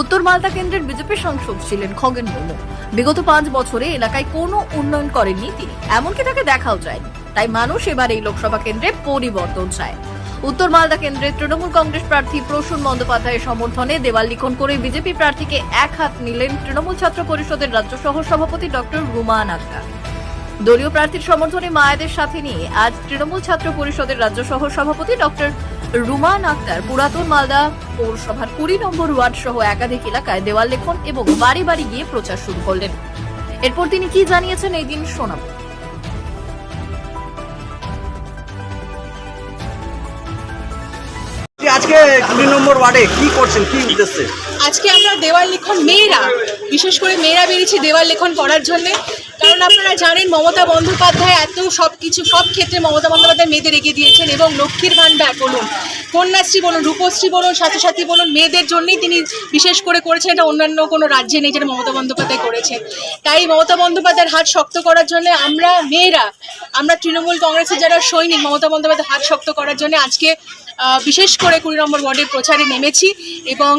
উত্তর মালদা কেন্দ্রের বিজেপি সাংসদ ছিলেন খগেন মুর্মু। বিগত পাঁচ বছরে এলাকায় কোনো উন্নয়ন করেননি তিনি। এমনকি তাকে দেখাও যায়নি। তাই মানুষ এবার এই লোকসভা কেন্দ্রে পরিবর্তন চায়। উত্তর মালদা কেন্দ্রের তৃণমূল কংগ্রেস প্রার্থী প্রসূন বন্দ্যোপাধ্যায়ের সমর্থনে দেওয়াল লিখন করে বিজেপি প্রার্থীকে এক হাত নিলেন তৃণমূল ছাত্র পরিষদের রাজ্য সহ সভাপতি ডক্টর রুমান আক্তার। দলীয় প্রার্থীর সমর্থনে মায়েদের সাথে নিয়ে আজ তৃণমূল ছাত্র পরিষদের রাজ্য সহ সভাপতি ডক্টর রুমান আক্তার পুরাতন মালদা পৌরসভার কুড়ি নম্বর ওয়ার্ড সহ একাধিক এলাকায় দেওয়াল লেখন এবং বাড়ি বাড়ি গিয়ে প্রচার শুরু করলেন। এরপর তিনি কি জানিয়েছেন এই দিন শোনাব। আজকে কুড়ি নম্বর ওয়ার্ডে কি করছেন? কি উদ্দেশ্যে? আজকে আমরা দেওয়াল লেখন মেয়েরা বিশেষ করে মেয়েরা বেরিয়েছি দেওয়াল লেখন করার জন্য। কারণ আপনারা জানেন মমতা বন্দ্যোপাধ্যায় এত সব কিছু সব ক্ষেত্রে মমতা বন্দ্যোপাধ্যায় মেয়েদের এগিয়ে দিয়েছেন এবং লক্ষ্মীর ভাণ্ডার, বলুন। কন্যাশ্রী বলুন, রূপশ্রী বলুন সাথী বলুন, মেয়েদের জন্যই তিনি বিশেষ করে করেছেন, এটা অন্যান্য কোনো রাজ্যে নেই যেটা মমতা বন্দ্যোপাধ্যায় করেছেন তাই মমতা বন্দ্যোপাধ্যায়ের হাত শক্ত করার জন্য আমরা মেয়েরা, আমরা তৃণমূল কংগ্রেসের যারা সৈনিক, মমতা বন্দ্যোপাধ্যায়ের হাত শক্ত করার জন্য আজকে বিশেষ করে কুড়ি নম্বর ওয়ার্ডের প্রচারে নেমেছি এবং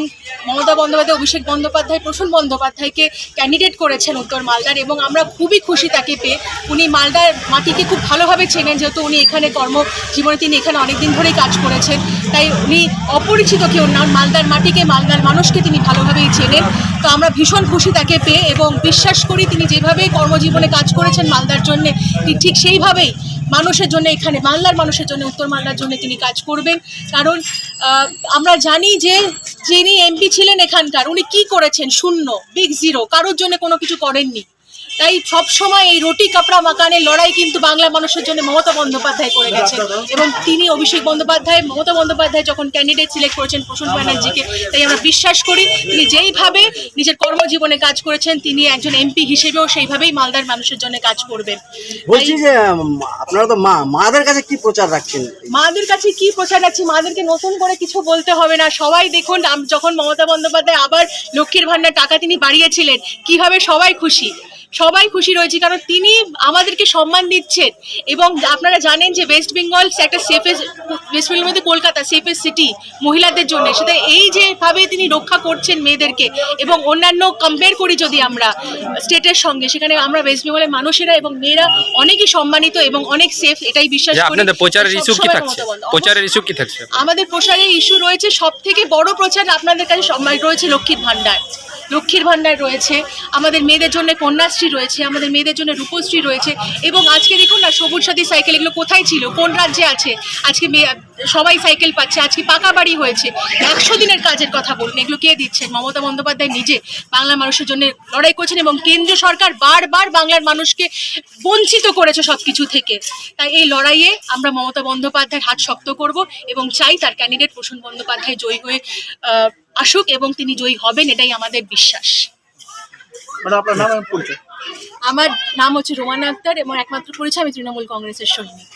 মমতা বন্দ্যোপাধ্যায়, অভিষেক বন্দ্যোপাধ্যায়, প্রসূন বন্দ্যোপাধ্যায়কে ক্যান্ডিডেট করেছেন উত্তর মালদার এবং আমরা খুবই খুশি তাকে পেয়ে। উনি মালদার মাটিকে খুব ভালোভাবে চেনেন, যেহেতু উনি এখানে কর্মজীবনে তিনি এখানে অনেকদিন ধরেই কাজ করেছেন। তাই উনি অপরিচিত কেউ না। মালদার মাটিকে, মালদার মানুষকে তিনি ভালোভাবেই চেনেন। তো আমরা ভীষণ খুশি তাকে পেয়ে এবং বিশ্বাস করি তিনি যেভাবে কর্মজীবনে কাজ করেছেন মালদার জন্য, তিনি ঠিক সেইভাবেই মানুষের জন্য এখানে, মালদার মানুষের জন্য, উত্তর মালদার জন্য তিনি কাজ করবেন। কারণ আমরা জানি যে যিনি এমপি ছিলেন এখানকার, উনি কি করেছেন? শূন্য, বিগ জিরো, কারোর জন্য কোনো কিছু করেননি। তাই সব সময় এই রুটি কাপড়া মাকানের লড়াই কিন্তু বাংলা মানুষের জন্য মমতা বন্দ্যোপাধ্যায় করে গেছেন এবং তিনি অভিষেক বন্দ্যোপাধ্যায় মমতা বন্দ্যোপাধ্যায় যখন ক্যান্ডিডেট সিলেক্ট করেছেন প্রসূন ব্যানার্জিকে তাই আমরা বিশ্বাস করি তিনি যেইভাবে নিজের কর্মজীবনে কাজ করেছেন তিনি একজন এমপি হিসেবেও সেইভাবেই মালদার মানুষের জন্য কাজ করবেন। বলছি যে আপনারা তো মা মাদের কাছে কি প্রচার রাখছেন? মাদের কাছে কি প্রচার আছে মাদেরকে নতুন করে কিছু বলতে হবে না। সবাই দেখুন যখন মমতা বন্দ্যোপাধ্যায় আবার লক্ষ্মীর ভান্ডার টাকা তিনি বাড়িয়েছিলেন কীভাবে সবাই খুশি? সবাই খুশি রয়েছে কারণ তিনি আমাদেরকে সম্মান দিচ্ছেন। এবং আপনারা জানেন যে ওয়েস্ট বেঙ্গল একটা সেফেস্ট ওয়েস্ট বেঙ্গল মধ্যে কলকাতা সেফেস্ট সিটি মহিলাদের জন্য। সেটা এই যেভাবে তিনি রক্ষা করছেন মেয়েদেরকে এবং অন্যান্য কম্পেয়ার করি যদি আমরা স্টেটের সঙ্গে সেখানে আমরা ওয়েস্ট বেঙ্গলের মানুষেরা এবং মেয়েরা অনেকই সম্মানিত এবং অনেক সেফ এটাই বিশ্বাস করি। আপনাদের প্রচারের ইস্যু কি থাকছে? প্রচারের ইস্যু কি থাকছে? আমাদের প্রসারের ইস্যু রয়েছে সব থেকে বড় প্রচার আপনাদের কাছে রয়েছে লক্ষ্মীর ভাণ্ডার। লক্ষ্মীর ভাণ্ডার রয়েছে। আমাদের মেয়েদের জন্য কন্যাশ্রী রয়েছে, আমাদের মেয়েদের জন্য রূপশ্রী রয়েছে এবং আজকে দেখুন না, সবুজ সাথী সাইকেল এগুলো কোথায় ছিল? কোন রাজ্যে আছে? আজকে সবাই সাইকেল পাচ্ছে, আজকে পাকা বাড়ি হয়েছে। একশো দিনের কাজের কথা বলুন, এগুলো কে দিচ্ছেন? মমতা বন্দ্যোপাধ্যায় নিজে বাংলা মানুষের জন্য লড়াই করছেন এবং কেন্দ্রীয় সরকার বারবার বাংলার মানুষকে বঞ্চিত করেছে সব কিছু থেকে। তাই এই লড়াইয়ে আমরা মমতা বন্দ্যোপাধ্যায়ের হাত শক্ত করব এবং চাই তার ক্যান্ডিডেট প্রসূন বন্দ্যোপাধ্যায় জয়ী হয়ে আসুক এবং তিনি জয়ী হবেন, এটাই আমাদের বিশ্বাস। আপনার নাম পরিচয় আমার নাম হচ্ছে রোমান আক্তার এবং একমাত্র পরিচয় আমি তৃণমূল কংগ্রেসের সৈনিক।